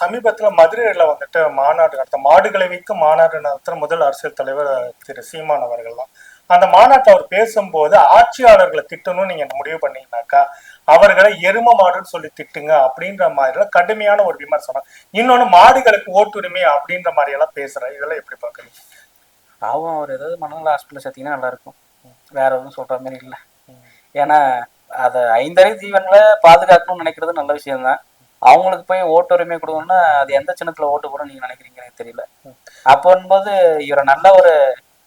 சமீபத்துல மதுரையில வந்துட்டு மாநாடு நடத்த மாடுகளை வைக்கும் மாநாடு நடத்துற முதல் அரசியல் தலைவர் திரு சீமான் அவர்கள் தான். அந்த மாநாட்டில் அவர் பேசும்போது ஆட்சியாளர்களை திட்டணும்னு நீங்க முடிவு பண்ணீங்கன்னாக்கா அவர்களை எரும மாடுன்னு சொல்லி திட்டுங்க அப்படின்ற மாதிரி கடுமையான ஒரு விமர்சனம். இன்னொன்னு மாடுகளுக்கு ஓட்டுரிமை அப்படின்ற மாதிரி எல்லாம் பேசுறாரு இதெல்லாம் எப்படி பாக்குறீங்க பாவம் அவர் ஏதாவது மனநல ஹாஸ்பிட்டல் சேர்த்தீங்கன்னா நல்லா இருக்கும் வேற எதுவும் சொல்ற மாதிரி இல்லை. ஏன்னா அதை ஐந்தரை ஜீவன்ல பாதுகாக்கணும்னு நினைக்கிறது நல்ல விஷயம்தான். அவங்களுக்கு போய் ஓட்டு உரிமை கொடுக்கணும்னா அது எந்த சின்னத்துல ஓட்டு போட நீங்க நினைக்கிறீங்க எனக்கு தெரியல. அப்போன்போது இவரை நல்ல ஒரு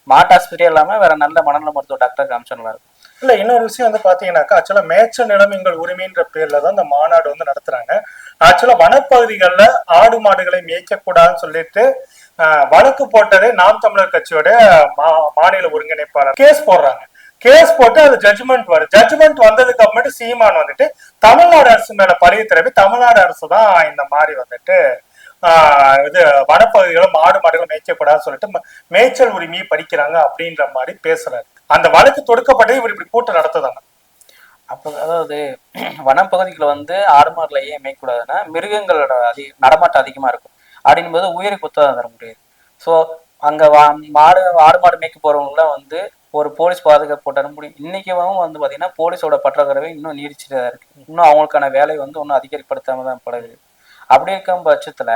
மாட்டு ஆஸ்பத்திரியே இல்லாம வேற நல்ல மனநல மருத்துவ டாக்டர் காமிச்சா இருக்கும். இல்ல இன்னொரு விஷயம் வந்து பாத்தீங்கன்னாக்கா ஆக்சுவலா மேய்ச்சல் நிலம் எங்கள் உரிமைன்ற பேர்ல தான் இந்த மாநாடு வந்து நடத்துறாங்க. ஆக்சுவலா வனப்பகுதிகள்ல ஆடு மாடுகளை மேய்க்க கூடாதுன்னு சொல்லிட்டு ஆஹ், வழக்கு போட்டதே நாம் தமிழர் கட்சியோட மா- மாநில ஒருங்கிணைப்பாளர். கேஸ் போடுறாங்க. கேஸ் போட்டு அது ஜட்ஜ்மெண்ட் வரும். ஜட்ஜ்மெண்ட் வந்ததுக்கு அப்புறமேட்டு சீமான் வந்துட்டு தமிழ்நாடு அரசு மேல பழைய திரும்பி தமிழ்நாடு அரசு தான் இந்த மாதிரி வந்துட்டு ஆஹ், இது வனப்பகுதிகளும் மாடு மாடுகள் மேய்க்கக்கூடாதுன்னு சொல்லிட்டு ம- மேய்ச்சல் உரிமையை படிக்கிறாங்க அப்படின்ற மாதிரி பேசுறாரு. அந்த வழக்கு தொடுக்கப்பட்டு இவர் இப்படி கூட்டம் நடத்துதாங்க அப்போ அதாவது வனப்பகுதிகளை வந்து ஆடு மாடுல ஏன் மேய்க்கூடாதுன்னா மிருகங்களோட அதிக நடமாட்டம் அதிகமா இருக்கும். அப்படின்போது உயிரை குத்தம் தர முடியாது. ஸோ அங்க வா- மாடு ஆடு மாடு மேய்க்க போகிறவங்களாம் வந்து ஒரு போலீஸ் பாதுகாப்பு போட்டு முடியும். இன்னைக்கும் வந்து பார்த்திங்கன்னா போலீஸோட பற்றாக்குறவை இன்னும் நீடிச்சுட்டு தான் இருக்கு. இன்னும் அவங்களுக்கான வேலை வந்து இன்னும் அதிகரிப்படுத்தாம தான் படுது அப்படி இருக்கும் பட்சத்தில்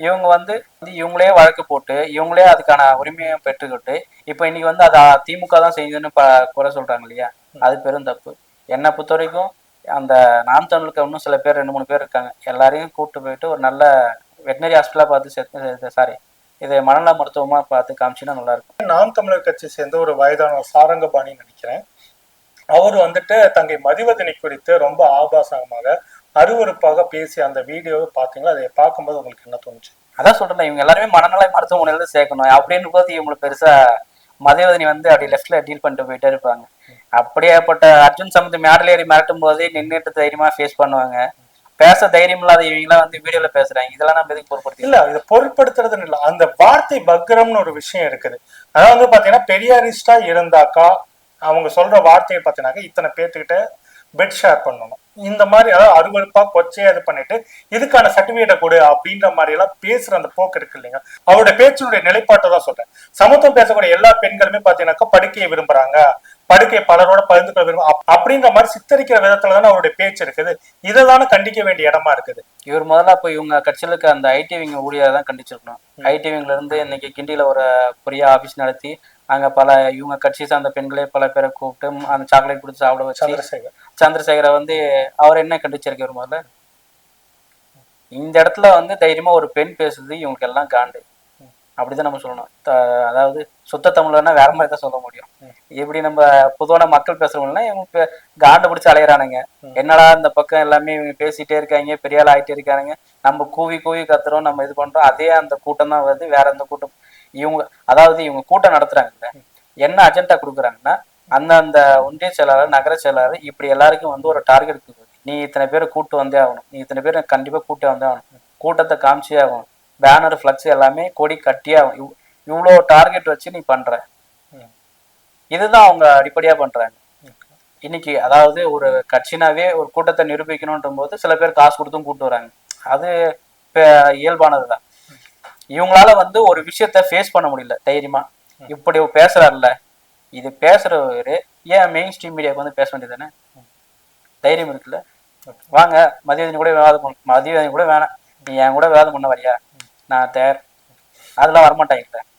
இவங்க வந்து வந்து இவங்களே வழக்கு போட்டு இவங்களே அதுக்கான உரிமையை பெற்றுக்கிட்டு இப்போ இன்னைக்கு வந்து அதை திமுக தான் செய்யுதுன்னு ப குறை சொல்றாங்க இல்லையா? அது பெரும் தப்பு. என்னை பொறுத்த வரைக்கும் அந்த நாம் தமிழுக்கு இன்னும் சில பேர் ரெண்டு மூணு பேர் இருக்காங்க. எல்லாரையும் கூப்பிட்டு போயிட்டு ஒரு நல்ல வெட்டினரி ஹாஸ்பிட்டலாக பார்த்து சாரி இது மனநல மருத்துவமா பார்த்து காமிச்சின்னா நல்லா இருக்கும் நாம் தமிழர் கட்சி சேர்ந்த ஒரு வயதான சாரங்கபாணின்னு நினைக்கிறேன். அவர் வந்துட்டு தங்கை மதிவதனை குறித்து ரொம்ப ஆபாசமாக அருவருப்பாக பேசி அந்த வீடியோவை பார்த்தீங்களா? அதை பார்க்கும்போது உங்களுக்கு என்ன தோணுச்சு? அதான் சொல்றேன் இவங்க எல்லாருமே மனநல மருத்துவமனையில தான் சேர்க்கணும். அப்படின்னு போது இவங்களுக்கு பெருசா மதிவதனி வந்து அப்படி லெஃப்ட்ல டீல் பண்ணிட்டு போயிட்டே இருப்பாங்க. அப்படியேப்பட்ட அர்ஜுன் சமந்த் மேடல் ஏறி மிரட்டும் போதே நின்றுட்டு தைரியமா ஃபேஸ் பண்ணுவாங்க. பேச தைரியம் இல்லாத இவங்களாம் வந்து வீடியோல பேசுறாங்க. இதெல்லாம் நம்ம எதுக்கு பொருட்படுத்தி இல்ல இதை பொருட்படுத்துறதுன்னு இல்ல. அந்த வார்த்தை பக்ரம்னு ஒரு விஷயம் இருக்குது. அதாவது வந்து பாத்தீங்கன்னா பெரியாரிஸ்டா இருந்தாக்கா அவங்க சொல்ற வார்த்தையை பாத்தீங்கன்னாக்கா இத்தனை பேர்த்துக்கிட்ட பெட் ஷேர் பண்ணணும். இந்த மாதிரி அதாவது அருவருப்பா கொச்சையா இது பண்ணிட்டு இதுக்கான சர்டிபிகேட்டை கொடு அப்படின்ற மாதிரி எல்லாம் பேசுற அந்த போக்கு இருக்கு இல்லைங்க. அவருடைய பேச்சினுடைய நிலைப்பாட்டை தான் சொல்றேன். சமத்துவம் பேசக்கூடிய எல்லா பெண்களுமே பாத்தீங்கன்னாக்கா படுக்கையை விரும்புறாங்க. படுக்கையை பலரோட பகிர்ந்து கொள்ள விரும்ப அப்- அப்படின்ற மாதிரி சித்தரிக்கிற விதத்துல தானே அவருடைய பேச்சு இருக்குது. இதை தானே கண்டிக்க வேண்டிய இடமா இருக்குது. இவர் முதல்ல அப்போ இவங்க கட்சியில இருக்க அந்த ஐடிவிங்க ஊழியரை தான் கண்டிச்சிருக்கணும். ஐடிவிங்ல இருந்து இன்னைக்கு கிண்டியில ஒரு பெரிய ஆபீஸ் நடத்தி அங்க பல இவங்க கட்சி சார்ந்த பெண்களே பல பேரை கூப்பிட்டு அந்த சாக்லேட் கொடுத்து சாப்பிட வச்சு சந்திரசேகர். சந்திரசேகரை வந்து அவர் என்ன கண்டிச்சிருக்காரு முதல்ல? இந்த இடத்துல வந்து தைரியமா ஒரு பெண் பேசுறது இவங்களுக்கு எல்லாம் காண்டு. அப்படிதான் நம்ம சொல்லணும். அதாவது சுத்த தமிழ்னா வேற மாதிரி தான் சொல்ல முடியும். இப்படி நம்ம பொதுவான மக்கள் பேசுறவங்கன்னா இவங்க காண்டு பிடிச்சி அலையறானுங்க. என்னடா இந்த பக்கம் எல்லாமே இவங்க பேசிட்டே இருக்காங்க பெரிய ஆள் ஆயிட்டே இருக்கானுங்க. நம்ம கூவி கூவி கத்துறோம் நம்ம இது பண்றோம். அதே அந்த கூட்டம் தான் வருது வேற எந்த கூட்டம். இவங்க அதாவது இவங்க கூட்டம் நடத்துறாங்கல்ல. என்ன அஜெண்டா கொடுக்குறாங்கன்னா அந்தந்த ஒன்றிய செயலாளர் நகர செயலாளர் இப்படி எல்லாருக்கும் வந்து ஒரு டார்கெட் இருக்குது நீ இத்தனை பேரை கூட்டு வந்தே ஆகணும். நீ இத்தனை பேரை கண்டிப்பா கூட்டி வந்தே ஆகணும். கூட்டத்தை காமிச்சே ஆகணும். பேனர் ஃப்ளக்ஸ் எல்லாமே கொடி கட்டியே ஆகணும் இவ்- இவ்வளோ டார்கெட் வச்சு நீ பண்ற. ம். இதுதான் அவங்க அடிப்படையா பண்றாங்க. இன்னைக்கு அதாவது ஒரு கட்சினாவே ஒரு கூட்டத்தை நிரூபிக்கணுன்ற போது சில பேர் காசு கொடுத்தும் கூட்டு வராங்க. அது இப்ப இயல்பானதுதான். இவங்களால வந்து ஒரு விஷயத்த ஃபேஸ் பண்ண முடியல தைரியமா. இப்படி பேசுறாருல்ல இது பேசுறவரு ஏன் மெயின் ஸ்ட்ரீம் மீடியாவுக்கு வந்து பேச வேண்டியதானே தைரியம் இருக்குல்ல? வாங்க மதியதினி கூட விவாதம் மதியதினி கூட வேணாம். நீ என் கூட விவாதம் பண்ண வரியா? நான் தேர் அதெல்லாம் வரமாட்டாங்கல்ல